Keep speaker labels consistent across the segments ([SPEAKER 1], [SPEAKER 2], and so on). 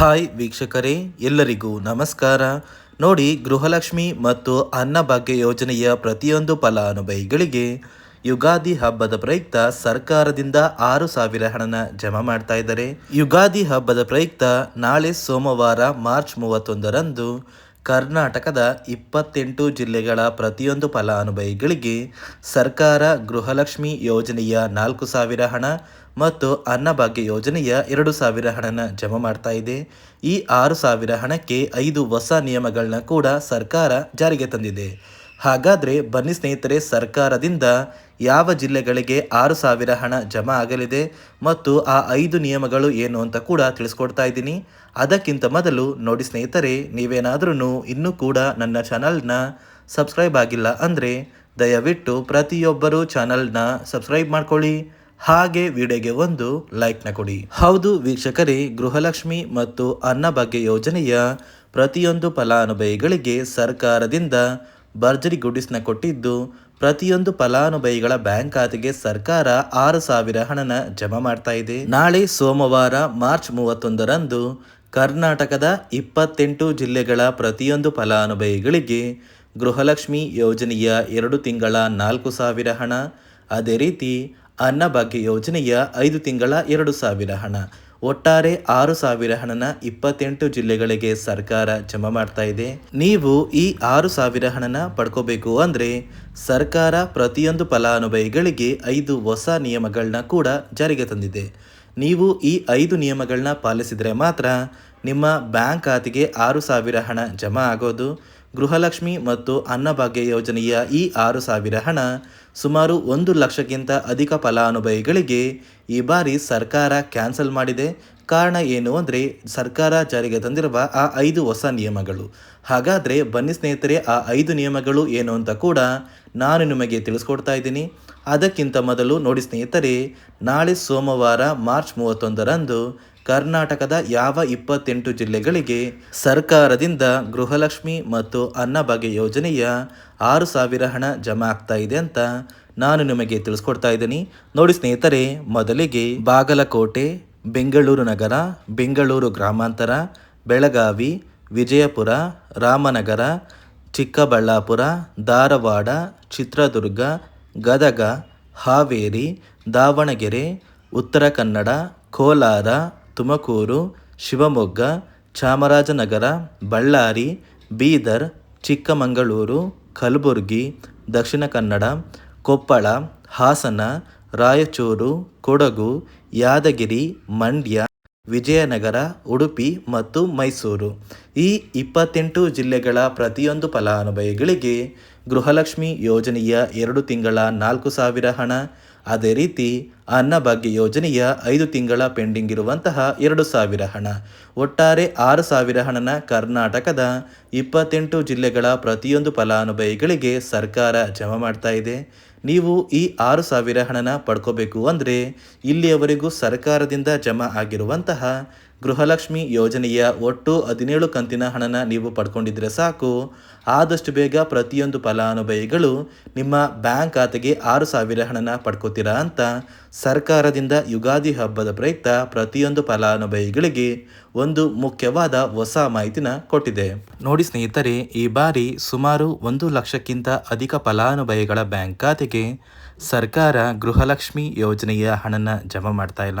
[SPEAKER 1] Hi ವೀಕ್ಷಕರೇ, ಎಲ್ಲರಿಗೂ ನಮಸ್ಕಾರ. ನೋಡಿ, ಗೃಹಲಕ್ಷ್ಮಿ ಮತ್ತು ಅನ್ನಭಾಗ್ಯ ಯೋಜನೆಯ ಪ್ರತಿಯೊಂದು ಫಲಾನುಭವಿಗಳಿಗೆ ಯುಗಾದಿ ಹಬ್ಬದ ಪ್ರಯುಕ್ತ ಸರ್ಕಾರದಿಂದ ಆರು ಸಾವಿರ ಹಣನ ಜಮಾ ಮಾಡ್ತಾ ಇದ್ದಾರೆ. ಯುಗಾದಿ ಹಬ್ಬದ ಪ್ರಯುಕ್ತ ನಾಳೆ ಸೋಮವಾರ ಮಾರ್ಚ್ ಮೂವತ್ತೊಂದರಂದು ಕರ್ನಾಟಕದ ಇಪ್ಪತ್ತೆಂಟು ಜಿಲ್ಲೆಗಳ ಪ್ರತಿಯೊಂದು ಫಲಾನುಭವಿಗಳಿಗೆ ಸರ್ಕಾರ ಗೃಹಲಕ್ಷ್ಮಿ ಯೋಜನೆಯ ನಾಲ್ಕು ಸಾವಿರ ಹಣ ಮತ್ತು ಅನ್ನಭಾಗ್ಯ ಯೋಜನೆಯ ಎರಡು ಸಾವಿರ ಹಣನ ಜಮಾ ಮಾಡ್ತಾ ಇದೆ. ಈ ಆರು ಸಾವಿರ ಹಣಕ್ಕೆ ಐದು ಹೊಸ ನಿಯಮಗಳನ್ನ ಕೂಡ ಸರ್ಕಾರ ಜಾರಿಗೆ ತಂದಿದೆ. ಹಾಗಾದರೆ ಬನ್ನಿ ಸ್ನೇಹಿತರೆ, ಸರ್ಕಾರದಿಂದ ಯಾವ ಜಿಲ್ಲೆಗಳಿಗೆ ಆರು ಸಾವಿರ ಹಣ ಜಮಾ ಆಗಲಿದೆ ಮತ್ತು ಆ ಐದು ನಿಯಮಗಳು ಏನು ಅಂತ ಕೂಡ ತಿಳಿಸ್ಕೊಡ್ತಾ ಇದ್ದೀನಿ. ಅದಕ್ಕಿಂತ ಮೊದಲು ನೋಡಿ ಸ್ನೇಹಿತರೆ ನೀವೇನಾದ್ರೂ ಇನ್ನೂ ಕೂಡ ನನ್ನ ಚಾನಲ್ನ ಸಬ್ಸ್ಕ್ರೈಬ್ ಆಗಿಲ್ಲ ಅಂದರೆ ದಯವಿಟ್ಟು ಪ್ರತಿಯೊಬ್ಬರೂ ಚಾನಲ್ನ ಸಬ್ಸ್ಕ್ರೈಬ್ ಮಾಡ್ಕೊಳ್ಳಿ. ಹಾಗೆ ವಿಡಿಯೋಗೆ ಒಂದು ಲೈಕ್ನ ಕೊಡಿ. ಹೌದು ವೀಕ್ಷಕರೇ, ಗೃಹಲಕ್ಷ್ಮಿ ಮತ್ತು ಅನ್ನಭಾಗ್ಯ ಯೋಜನೆಯ ಪ್ರತಿಯೊಂದು ಫಲಾನುಭವಿಗಳಿಗೆ ಸರ್ಕಾರದಿಂದ ಭರ್ಜರಿ ಗುಡಿಸ್ನ ಕೊಟ್ಟಿದ್ದು, ಪ್ರತಿಯೊಂದು ಫಲಾನುಭವಿಗಳ ಬ್ಯಾಂಕ್ ಖಾತೆಗೆ ಸರ್ಕಾರ ಆರು ಸಾವಿರ ಹಣನ ಜಮಾ ಮಾಡ್ತಾ ಇದೆ. ನಾಳೆ ಸೋಮವಾರ ಮಾರ್ಚ್ ಮೂವತ್ತೊಂದರಂದು ಕರ್ನಾಟಕದ ಇಪ್ಪತ್ತೆಂಟು ಜಿಲ್ಲೆಗಳ ಪ್ರತಿಯೊಂದು ಫಲಾನುಭವಿಗಳಿಗೆ ಗೃಹಲಕ್ಷ್ಮಿ ಯೋಜನೆಯ ಎರಡು ತಿಂಗಳ ನಾಲ್ಕು ಸಾವಿರ ಹಣ. ಅದೇ ರೀತಿ ಅನ್ನಭಾಗ್ಯ ಯೋಜನೆಯ ಐದು ತಿಂಗಳ ಎರಡು ಸಾವಿರ ಹಣ. ಒಟ್ಟಾರೆ ಆರು ಸಾವಿರ ಹಣನ ಇಪ್ಪತ್ತೆಂಟು ಜಿಲ್ಲೆಗಳಿಗೆ ಸರ್ಕಾರ ಜಮಾ ಮಾಡ್ತಾ ಇದೆ. ನೀವು ಈ ಆರು ಸಾವಿರ ಹಣನ ಪಡ್ಕೋಬೇಕು ಅಂದರೆ ಸರ್ಕಾರ ಪ್ರತಿಯೊಂದು ಫಲಾನುಭವಿಗಳಿಗೆ ಐದು ಹೊಸ ನಿಯಮಗಳನ್ನ ಕೂಡ ಜಾರಿಗೆ ತಂದಿದೆ. ನೀವು ಈ ಐದು ನಿಯಮಗಳನ್ನ ಪಾಲಿಸಿದರೆ ಮಾತ್ರ ನಿಮ್ಮ ಬ್ಯಾಂಕ್ ಖಾತೆಗೆ ಆರು ಸಾವಿರ ಹಣ ಜಮಾ ಆಗೋದು, ಗೃಹಲಕ್ಷ್ಮಿ ಮತ್ತು ಅನ್ನಭಾಗ್ಯ ಯೋಜನೆಯ ಈ ಆರು ಸಾವಿರ ಹಣ ಸುಮಾರು ಒಂದು ಲಕ್ಷಕ್ಕಿಂತ ಅಧಿಕ ಫಲಾನುಭವಿಗಳಿಗೆ ಈ ಬಾರಿ ಸರ್ಕಾರ ಕ್ಯಾನ್ಸಲ್ ಮಾಡಿದೆ. ಕಾರಣ ಏನು ಅಂದರೆ ಸರ್ಕಾರ ಜಾರಿಗೆ ತಂದಿರುವ ಆ ಐದು ಹೊಸ ನಿಯಮಗಳು. ಹಾಗಾದರೆ ಬನ್ನಿ ಸ್ನೇಹಿತರೆ, ಆ ಐದು ನಿಯಮಗಳು ಏನು ಅಂತ ಕೂಡ ನಾನು ನಿಮಗೆ ತಿಳಿಸ್ಕೊಡ್ತಾ ಇದ್ದೀನಿ. ಅದಕ್ಕಿಂತ ಮೊದಲು ನೋಡಿ ಸ್ನೇಹಿತರೆ, ನಾಳೆ ಸೋಮವಾರ ಮಾರ್ಚ್ ಮೂವತ್ತೊಂದರಂದು ಕರ್ನಾಟಕದ ಯಾವ ಇಪ್ಪತ್ತೆಂಟು ಜಿಲ್ಲೆಗಳಿಗೆ ಸರ್ಕಾರದಿಂದ ಗೃಹಲಕ್ಷ್ಮಿ ಮತ್ತು ಅನ್ನಭಾಗ್ಯ ಯೋಜನೆಯ ಆರು ಸಾವಿರ ಹಣ ಜಮಾ ಆಗ್ತಾ ಇದೆ ಅಂತ ನಾನು ನಿಮಗೆ ತಿಳಿಸ್ಕೊಡ್ತಾ ಇದ್ದೀನಿ. ನೋಡಿ ಸ್ನೇಹಿತರೆ, ಮೊದಲಿಗೆ ಬಾಗಲಕೋಟೆ, ಬೆಂಗಳೂರು ನಗರ, ಬೆಂಗಳೂರು ಗ್ರಾಮಾಂತರ, ಬೆಳಗಾವಿ, ವಿಜಯಪುರ, ರಾಮನಗರ, ಚಿಕ್ಕಬಳ್ಳಾಪುರ, ಧಾರವಾಡ, ಚಿತ್ರದುರ್ಗ, ಗದಗ, ಹಾವೇರಿ, ದಾವಣಗೆರೆ, ಉತ್ತರ ಕನ್ನಡ, ಕೋಲಾರ ತುಮಕೂರು, ಶಿವಮೊಗ್ಗ, ಚಾಮರಾಜನಗರ, ಬಳ್ಳಾರಿ, ಬೀದರ್, ಚಿಕ್ಕಮಗಳೂರು, ಕಲಬುರಗಿ, ದಕ್ಷಿಣ ಕನ್ನಡ, ಕೊಪ್ಪಳ, ಹಾಸನ, ರಾಯಚೂರು, ಕೊಡಗು, ಯಾದಗಿರಿ, ಮಂಡ್ಯ, ವಿಜಯನಗರ, ಉಡುಪಿ ಮತ್ತು ಮೈಸೂರು. ಈ ಇಪ್ಪತ್ತೆಂಟು ಜಿಲ್ಲೆಗಳ ಪ್ರತಿಯೊಂದು ಫಲಾನುಭವಿಗಳಿಗೆ ಗೃಹಲಕ್ಷ್ಮಿ ಯೋಜನೆಯ ಎರಡು ತಿಂಗಳ ನಾಲ್ಕು ಸಾವಿರ ಹಣ ಅದೇ ರೀತಿ ಅನ್ನಭಾಗ್ಯ ಯೋಜನೆಯ ಐದು ತಿಂಗಳ ಪೆಂಡಿಂಗ್ ಇರುವಂತಹ ಎರಡು ಸಾವಿರ ಹಣ. ಒಟ್ಟಾರೆ ಆರು ಸಾವಿರ ಹಣನ ಕರ್ನಾಟಕದ ಇಪ್ಪತ್ತೆಂಟು ಜಿಲ್ಲೆಗಳ ಪ್ರತಿಯೊಂದು ಫಲಾನುಭವಿಗಳಿಗೆ ಸರ್ಕಾರ ಜಮಾ ಮಾಡ್ತಾ ಇದೆ. ನೀವು ಈ ಆರು ಸಾವಿರ ಹಣನ ಪಡ್ಕೋಬೇಕು ಅಂದರೆ ಇಲ್ಲಿಯವರೆಗೂ ಸರ್ಕಾರದಿಂದ ಜಮಾ ಆಗಿರುವಂತಹ ಗೃಹಲಕ್ಷ್ಮಿ ಯೋಜನೆಯ ಒಟ್ಟು ಹದಿನೇಳು ಕಂತಿನ ಹಣನ ನೀವು ಪಡ್ಕೊಂಡಿದ್ರೆ ಸಾಕು. ಆದಷ್ಟು ಬೇಗ ಪ್ರತಿಯೊಂದು ಫಲಾನುಭವಿಗಳು ನಿಮ್ಮ ಬ್ಯಾಂಕ್ ಖಾತೆಗೆ ಆರು ಸಾವಿರ ಹಣನ ಪಡ್ಕೋತೀರಾ ಅಂತ ಸರ್ಕಾರದಿಂದ ಯುಗಾದಿ ಹಬ್ಬದ ಪ್ರಯುಕ್ತ ಪ್ರತಿಯೊಂದು ಫಲಾನುಭವಿಗಳಿಗೆ ಒಂದು ಮುಖ್ಯವಾದ ಹೊಸ ಮಾಹಿತಿನ ಕೊಟ್ಟಿದೆ. ನೋಡಿ ಸ್ನೇಹಿತರೆ, ಈ ಬಾರಿ ಸುಮಾರು ಒಂದು ಲಕ್ಷಕ್ಕಿಂತ ಅಧಿಕ ಫಲಾನುಭವಿಗಳ ಬ್ಯಾಂಕ್ ಖಾತೆಗೆ ಸರ್ಕಾರ ಗೃಹಲಕ್ಷ್ಮಿ ಯೋಜನೆಯ ಹಣನ ಜಮಾ ಮಾಡ್ತಾ ಇಲ್ಲ.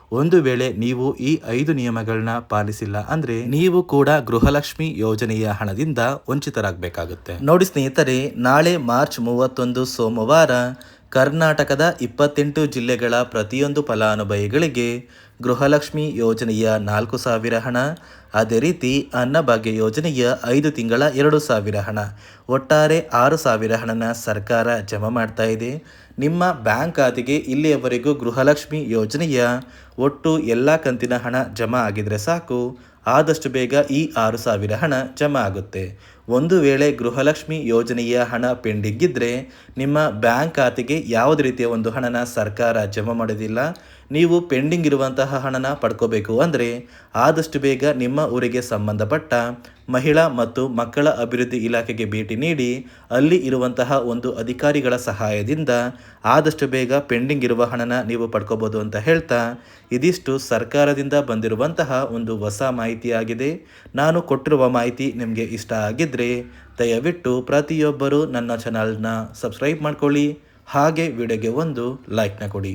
[SPEAKER 1] ಒಂದು ವೇಳೆ ನೀವು ಈ ಐದು ನಿಯಮಗಳನ್ನ ಪಾಲಿಸಿಲ್ಲ ಅಂದ್ರೆ ನೀವು ಕೂಡ ಗೃಹಲಕ್ಷ್ಮಿ ಯೋಜನೆಯ ಹಣದಿಂದ ವಂಚಿತರಾಗಬೇಕಾಗುತ್ತೆ. ನೋಡಿ ಸ್ನೇಹಿತರೆ, ನಾಳೆ ಮಾರ್ಚ್ ಮೂವತ್ತೊಂದು ಸೋಮವಾರ ಕರ್ನಾಟಕದ ಇಪ್ಪತ್ತೆಂಟು ಜಿಲ್ಲೆಗಳ ಪ್ರತಿಯೊಂದು ಫಲಾನುಭವಿಗಳಿಗೆ ಗೃಹಲಕ್ಷ್ಮಿ ಯೋಜನೆಯ ನಾಲ್ಕು ಸಾವಿರ ಹಣ, ಅದೇ ರೀತಿ ಅನ್ನಭಾಗ್ಯ ಯೋಜನೆಯ ಐದು ತಿಂಗಳ ಎರಡು ಸಾವಿರ ಹಣ, ಒಟ್ಟಾರೆ ಆರು ಸಾವಿರ ಹಣನ ಸರ್ಕಾರ ಜಮಾ ಮಾಡ್ತಾ ಇದೆ. ನಿಮ್ಮ ಬ್ಯಾಂಕ್ ಖಾತೆಗೆ ಇಲ್ಲಿಯವರೆಗೂ ಗೃಹಲಕ್ಷ್ಮಿ ಯೋಜನೆಯ? ಒಟ್ಟು ಎಲ್ಲ ಕಂತಿನ ಹಣ ಜಮಾ ಆಗಿದ್ರೆ ಸಾಕು. ಆದಷ್ಟು ಬೇಗ ಈ ಆರು ಸಾವಿರ ಹಣ ಜಮಾ ಆಗುತ್ತೆ. ಒಂದು ವೇಳೆ ಗೃಹಲಕ್ಷ್ಮಿ ಯೋಜನೆಯ ಹಣ ಪೆಂಡಿಂಗ್ ಇದ್ದರೆ ನಿಮ್ಮ ಬ್ಯಾಂಕ್ ಖಾತೆಗೆ ಯಾವುದೇ ರೀತಿಯ ಒಂದು ಹಣನ ಸರ್ಕಾರ ಜಮಾ ಮಾಡೋದಿಲ್ಲ? ನೀವು ಪೆಂಡಿಂಗ್ ಇರುವಂತಹ ಹಣನ ಪಡ್ಕೋಬೇಕು ಅಂದರೆ ಆದಷ್ಟು ಬೇಗ ನಿಮ್ಮ ಊರಿಗೆ ಸಂಬಂಧಪಟ್ಟ ಮಹಿಳಾ ಮತ್ತು ಮಕ್ಕಳ ಅಭಿವೃದ್ಧಿ ಇಲಾಖೆಗೆ ಭೇಟಿ ನೀಡಿ ಅಲ್ಲಿ ಇರುವಂತಹ ಒಂದು ಅಧಿಕಾರಿಗಳ ಸಹಾಯದಿಂದ ಆದಷ್ಟು ಬೇಗ ಪೆಂಡಿಂಗ್ ಇರುವ ಹಣನ ನೀವು ಪಡ್ಕೋಬೋದು ಅಂತ ಹೇಳ್ತಾ ಇದಿಷ್ಟು ಸರ್ಕಾರದಿಂದ ಬಂದಿರುವಂತಹ ಒಂದು ಹೊಸ ಮಾಹಿತಿಯಾಗಿದೆ. ನಾನು ಕೊಟ್ಟಿರುವ ಮಾಹಿತಿ ನಿಮಗೆ ಇಷ್ಟ ಆಗಿದ್ದರೆ ದಯವಿಟ್ಟು ಪ್ರತಿಯೊಬ್ಬರು ನನ್ನ ಚಾನಲ್ನ ಸಬ್ಸ್ಕ್ರೈಬ್ ಮಾಡ್ಕೊಳ್ಳಿ. ಹಾಗೆ ವಿಡಿಯೋಗೆ ಒಂದು ಲೈಕ್ನ ಕೊಡಿ.